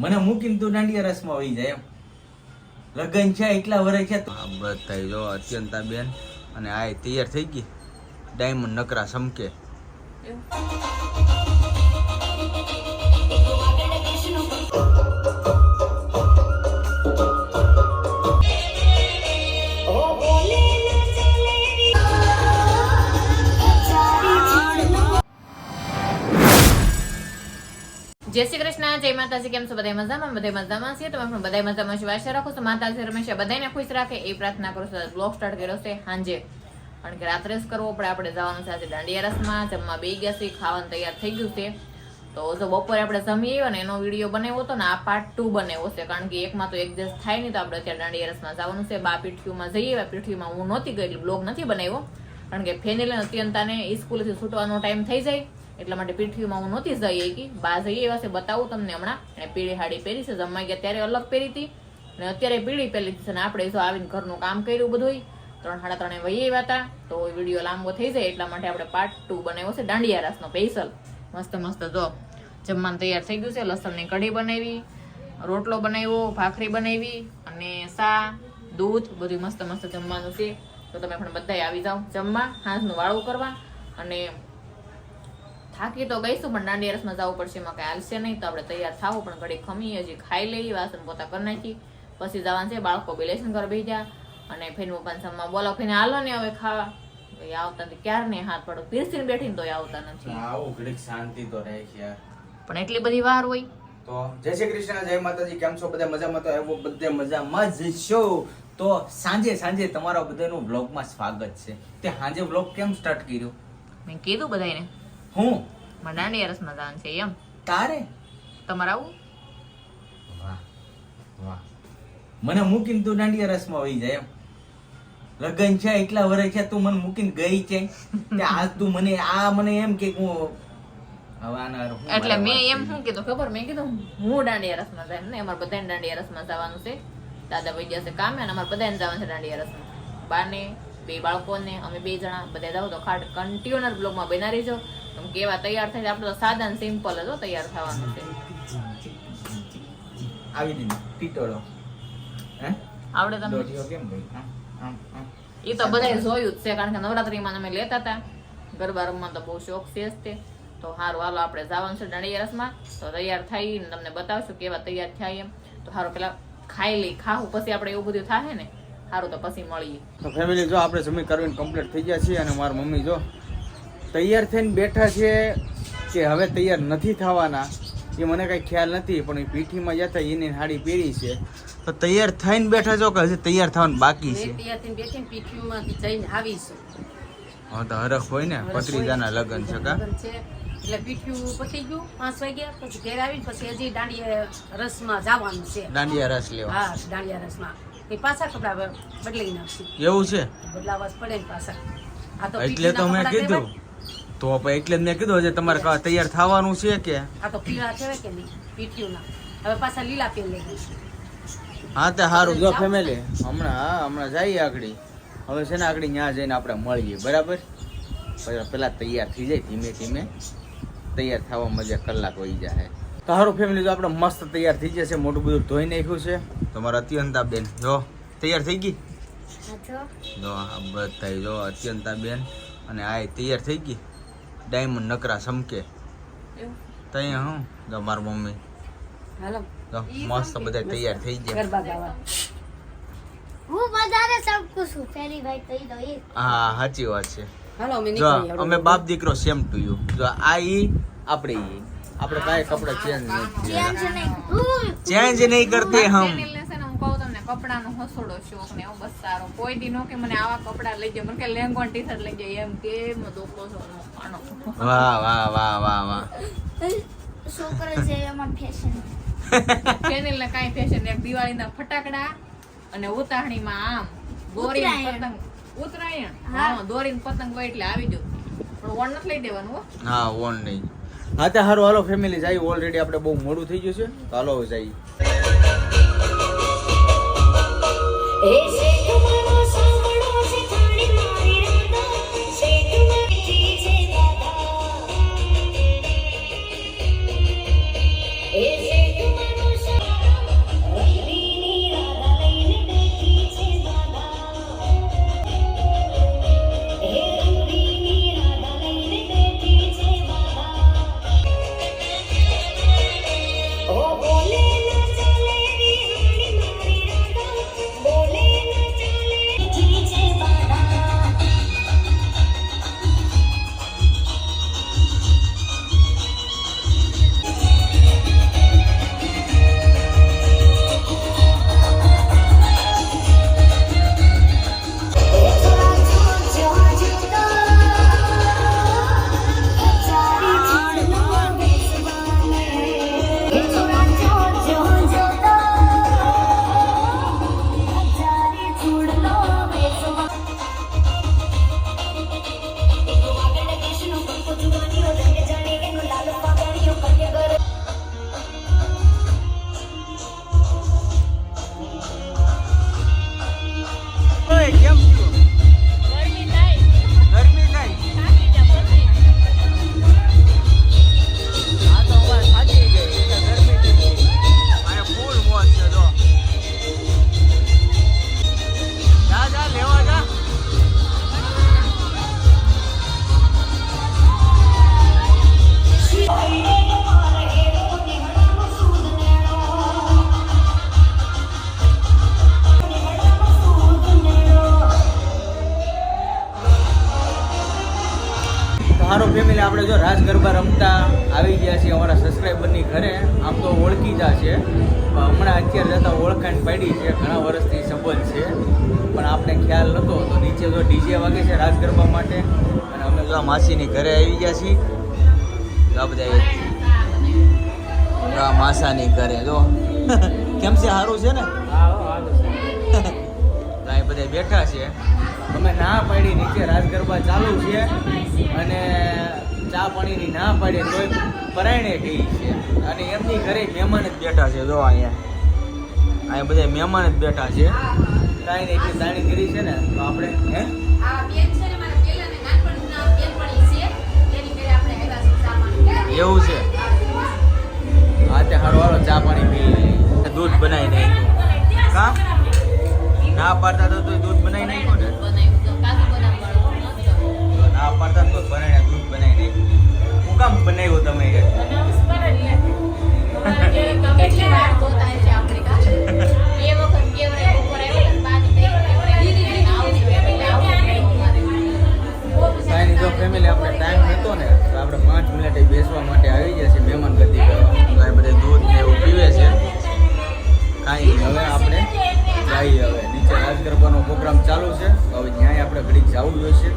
મને મૂકીને તું દાંડિયા રસમાં વહી જાય એમ. લગન છે એટલા વરે છે. આ બધા જો અત્યંતા બેન અને આ તૈયાર થઈ ગઈ. ડાયમંડ નકરા સમકે. જય શ્રી કૃષ્ણ, જય માતાજી, કેમ છો? બધા મજામાં? બધા મજામાં છીએ. તમે પણ બધા મજામાં છો આશા રાખો. તો માતાજી હંમેશા બધાને ખુશ રાખે. એ પ્રાર્થના કરું છું, બ્લોગ સ્ટાર્ટ કર્યો છે સાંજે. કારણ કે રાત્રે જ કરવો પડે. આપણે જવાનું છે આજે દાંડિયા રસમાં. જમવા બે ગયા છે ખાવાનું તૈયાર થઈ ગયું છે. તો જો બપોરે આપણે જમી આવ્યો ને એનો વીડિયો બનાવ્યો હતો ને, આ પાર્ટ ટુ બનાવ્યો છે. કારણ કે એકમાં તો એડજસ્ટ થાય નહીં, તો આપણે અત્યારે દાંડિયા રસમાં જવાનું છે. બા પીઠીઓમાં જઈએ. બા પીઠીઓમાં હું નહોતી ગઈ એટલે બ્લોગ નથી બનાવ્યો. કારણ કે ફેનિલ અને અત્યંતાને સ્કૂલેથી છૂટવાનો ટાઈમ થઈ જાય. એટલા માટે પીઠીમાં હું નહોતી જઈ કે બા જઈએ છે, બતાવું તમને હમણાં. એને પીળી હાડી પહેરી છે, જમવા ગયા ત્યારે અલગ પહેરી હતી. અને અત્યારે પીળી પહેરી છે અને આપણે જો આવીને ઘરનું કામ કર્યું બધું ત્રણ, સાડા ત્રણે વહી આવ્યા હતા. તો વીડિયો લાંબો થઈ જાય, એટલા માટે આપણે પાર્ટ ટુ બનાવ્યો છે, દાંડિયા રાસનો સ્પેશિયલ મસ્ત મસ્ત, જો. જમવાનું તૈયાર થઈ ગયું છે, લસણની કઢી બનાવી, રોટલો બનાવ્યો, ભાખરી બનાવી, અને સા, દૂધ બધું મસ્ત મસ્ત જમવાનું છે. તો તમે પણ બધા આવી જાઓ જમવા, સાંજનું વાળું કરવા. અને થાકી તો ગઈશું પણ દાંડી રસમાં જવું પડશે. એમાં કાંઈ હાલશે નહીં તો આપણે તૈયાર થાવું પણ ઘડી ખમી હજી ખાઈ લઈ વાસણ પોતા કરી નાખી. પછી જવાનું છે બાળકો બેલેશન કરવા બેસી ગયા. અને ફેન પપ્પાને સમમાં બોલો ફેને હાલો ને હવે ખાવા. આવતા નથી ક્યાર ને હાથ પડો. પીરસીને બેઠીને તો આવતા નથી. આવું ઘડીક શાંતિ તો રહે યાર. પણ એટલી બધી વાર હોય. તો જય શ્રી કૃષ્ણ જય માતાજી. કેમ છો? બધા મજામાં? તો આવ્યો બધે મજામાં જ છો. તો સાંજે સાંજે તમારા બધાનું વ્લોગમાં સ્વાગત છે. તે સાંજે વ્લોગ કેમ સ્ટાર્ટ કર્યો? મેં કીધું બધાને હું? મારે દાંડિયા રસમાં જવાનું છે એમ. તારે? તમારે આવું? વાહ વાહ. મને મૂકીને તું દાંડિયા રસમાં વહી જાય એમ. લગન છે એટલા વર્ષ છે તું મને મૂકીને ગઈ છે. આજ તું મને આ મને એમ કે હું એટલે મેં એમ શું કીધું ખબર? મેં કીધું હું દાંડિયા રસમાં જાય ને? અમારે બધાને દાંડિયા રસમાં જવાનું છે. દાદા ભાઈ જશે કામે અને અમારે બધાને જવાનું છે દાંડિયા રસમાં. બાને બે બાળકોને અમે બે જણા બધા જાવ તો ખાટ કન્ટિન્યુઅર બ્લોગમાં બના રહીજો કેવા તૈયાર થાય આપણે તો સાદા ને સિમ્પલ જ હો તૈયાર થવાનું છે. આવી દીધી પીટોળો હે? આવડે તમને? દોઢીઓ કેમ ગઈ આમ આમ આમ એ તો બધાએ જોયું જ છે કારણ કે નવરાત્રીમાં અમે લેતા હતા ગરબા રમવાનો તો બહુ શોખ છે જ તે. તો સારું હાલો આપણે જવાનું છે દણિયારસમાં રસમાં તો તૈયાર થઈને તમને બતાવશું કેવા તૈયાર થાય એમ. તો સારું પેલા ખાઈ લઈ ખાવું પછી આપણે એવું બધું થાય ને સારું તો પછી મળીએ. તો ફેમિલી જો આપણે જમી કરવીને કમ્પ્લીટ થઈ ગયા છીએ અને મારા મમ્મી જો તૈયાર થઈને બેઠા છે કે હવે તૈયાર નથી થવાના એ મને કાંઈ ખ્યાલ નથી પણ એ પીઠીમાં જતા એની સાડી પહેરી છે. તો તૈયાર થઈને બેઠા છો કે હજી તૈયાર થવાનું બાકી છે? ત્યાંથી બેઠી પીઠીમાંથી જઈને આવીશું. હા તો હરખ હોય ને ભત્રીજાના લગ્ન છે કા? એટલે પીઠ્યું પતી ગયું પાંચ વાગ્યા પછી ઘેર આવી પછી હજી દાંડિયા રસમાં જવાનું છે. દાંડિયા રસ લેવા. હા દાંડિયા રસમાં. એ પાછા કપડા બદલાઈ નાખશું. એવું છે? બદલાવા પડે ને પાછા. તો એટલે તો મેં કીધું તો એટલે જ મેં કીધું હજી તમારે તૈયાર થવાનું છે કે. આ તો પીળા છે કે નહીં પીઠ્યુંના હવે પાછા લીલા પેન લઈ હા તે સારું જો ફેમિલી હમણાં હા હમણાં જઈએ આગળી હવે છે ને આગળી ત્યાં જઈને આપણે મળીએ બરાબર? પછી પેલા તૈયાર થઈ જાય ધીમે ધીમે. તૈયાર થવા મજા કલાક વહી જાય તો સારું ફેમિલી જો આપણે મસ્ત તૈયાર થઈ જશે મોટું બધું ધોઈ નાખ્યું છે. તમારા અત્યંતા બેન જો તૈયાર થઈ ગઈ? જો. બધા જો અત્યંતા બેન. અને આ તૈયાર થઈ ગઈ. ડાયમંડ નકરા સમકે. તૈયાર હું? જો મારી મમ્મી. હાલો. જો મસ્ત બધા તૈયાર થઈ ગયા. હું વધારે સબ ખુશ હું પહેલી ભાઈ કહી દો એ હા સાચી વાત છે. હાલો અમે જો નીકળીએ અમે બાપ દીકરો સેમ ટુ યુ જો આ ઈ આપણે ઈ. આપણે કાંઈ કપડા ચેન્જ નથી ચેન્જ નહીં. ચેન્જ નહીં કરતે હમ ચેનલને છે ને હું કહું તમને કપડાનો હસોડો શોખ ને એવો બસ સારો. કોઈ દી નો કે મને આવા કપડા લઈ જાય મને કે લેંગો ટી શર્ટ લઈ જાય એમ કે દોખો છો વાહ વાહ વાહ વાહ વાહ. છોકરો છે એમાં ફેશન ચેનલ ને કાંઈ ફેશન એક દિવાળીના ફટાકડા અને ઉતાહણીમાં આમ દોરી. પતંગ. ઉત્તરાયણ હા. દોરી દોરીને પતંગ હોય એટલે આવી જો પણ વણ નથી લઈ દેવાનું હા. ઓન નહીં. હા તે હારું. હાલો ફેમિલી જાય ઓલરેડી આપણે બહુ મોડું થઈ ગયું છે. હાલો હવે જઈએ આપણે જો રાજ ગરબા રમતા આવી ગયા છીએ અમારા સબસ્ક્રાઈબરની ઘરે આમ તો ઓળખી જા છે. હમણાં અત્યારે જતા ઓળખાણ પડી છે ઘણા વર્ષથી સંબંધ છે. પણ આપણે ખ્યાલ નહોતો તો નીચે જો ડીજે વાગે છે રાજ ગરબા માટે અને અમે બધા માસીની ઘરે આવી ગયા છીએ. આ બધા માસાની ઘરે જો. કેમ છે? સારું છે ને? તો અહીં બધા બેઠા છે. અમે ના પાડી નીચે રાજ ગરબા ચાલુ છે અને ચા પાણીની ના પાડે તોય પરાયણે ગઈ છે. અને એમની ઘરે મહેમાન જ બેઠા છે જો અહીંયા. અહીંયા બધા મહેમાન જ બેઠા છે. કાંઈ નહીં એટલી દાણીગીરી છે ને તો આપણે હે? એવું છે? હા તે હારો હારો ચા પાણી પી દૂધ બનાવી નાખ્યું. કા ના પાડતા તો દૂધ બનાવી નાખ્યું ને? આપણે ઘડીક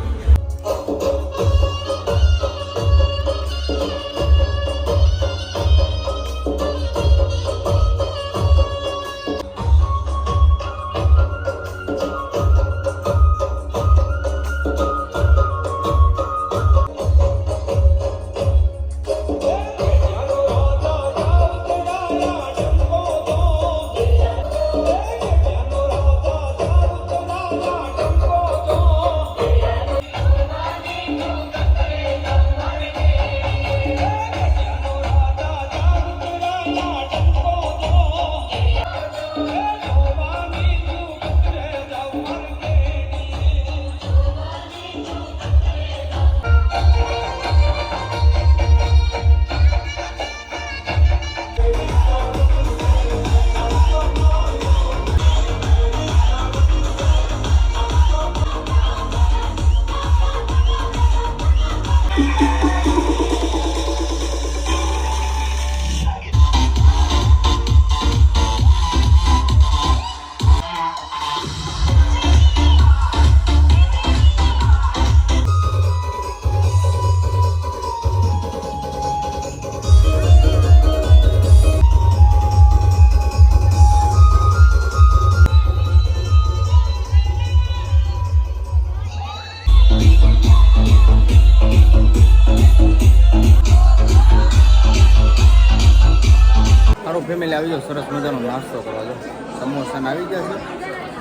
આવી જાવ સરસ મજાનો નાસ્તો કરવા જો. સમોસા આવી ગયા છે.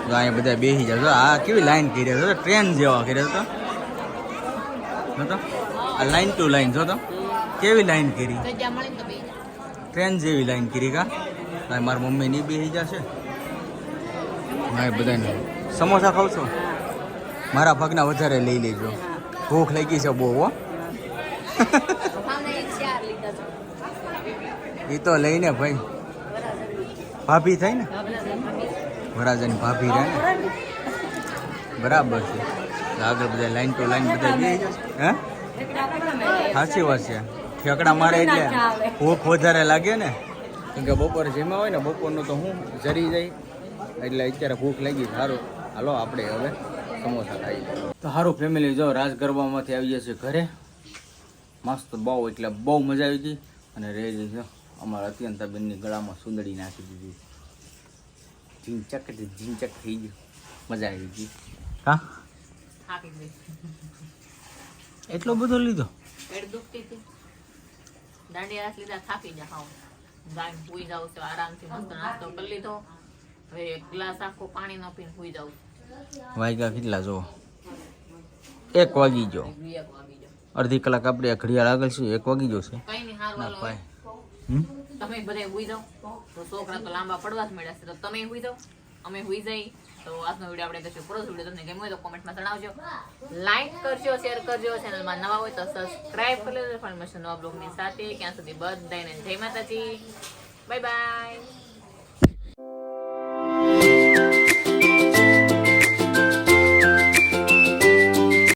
જો અહીંયા બધા બેસી જાવ આ કેવી લાઈન કરી છે? ટ્રેન જેવા કરી તો? તો? આ લાઈન ટુ લાઈન જો તો? કેવી લાઈન કરી? તો ટ્રેન જેવી લાઈન કરી કા? મારી મમ્મી ની બેસી જશે હા બધાને સમોસા ખાવ છો? મારા પગના વધારે લઈ લેજો. ભૂખ લાગી છે બહુ હો. એ તો લઈને ભાઈ ભાભી થાય ને? વરાજાની ભાભી રહે ને? બરાબર છે. આગળ બધા લાઈન ટુ લાઈન બધા જઈ હે? સાચી વાત છે. મારે એટલે ભૂખ વધારે લાગે ને. કેમ કે બપોરે જેમાં હોય ને, બપોરનું તો હું જરી જાય. એટલે અત્યારે ભૂખ લાગી સારું હાલો, આપણે હવે સમોસા ખાઈ તો સારું ફેમિલી જો રાજ ગરબામાંથી આવી જશે ઘરે. મસ્ત બહુ, એટલે બહુ મજા આવી ગઈ. અને રહી જઈશું અમારા અત્યંતાબેનની ગળામાં સુંદડી નાખી દીધી. ઝીંચક ઝીંચક થઈ ગયું. મજા આવી ગઈ. હા? થાકી એટલો બધો લીધો? પેટ દુખતી હતી. દાંડિયા રાસ લીધા થાકી જા ખાવ ગાય હુઈ જાવ તો આરામથી મસ્ત નાસ્તો કરી લીધો. હવે એક ગ્લાસ આખો પાણીનો પીને હુઈ જાવ. વાગ્યા કેટલા જો એક વાગી ગયો. એક વાગી જાવ અડધી કલાક આપણે ઘડિયાળ આગળ છે એક વાગી ગયો કઈ નહીં તમે બધા હુઈ જાઓ. તો છોકરા તો લાંબા પડવા જ મળ્યા છે. તો તમે હુઈ જાઓ. અમે હુઈ જઈ. તો આજનો વીડિયો આપણે કશું પૂરો વીડિયો તમને ગમ્યો હોય તો કોમેન્ટમાં જણાવજો. લાઈક કરજો શેર કરજો. ચેનલમાં નવા હોય તો સબસ્ક્રાઇબ કરી લેજો. ફોન મશીન નવા બ્લોગની સાથે. ક્યાં સુધી બધાને જય માતાજી. Bye bye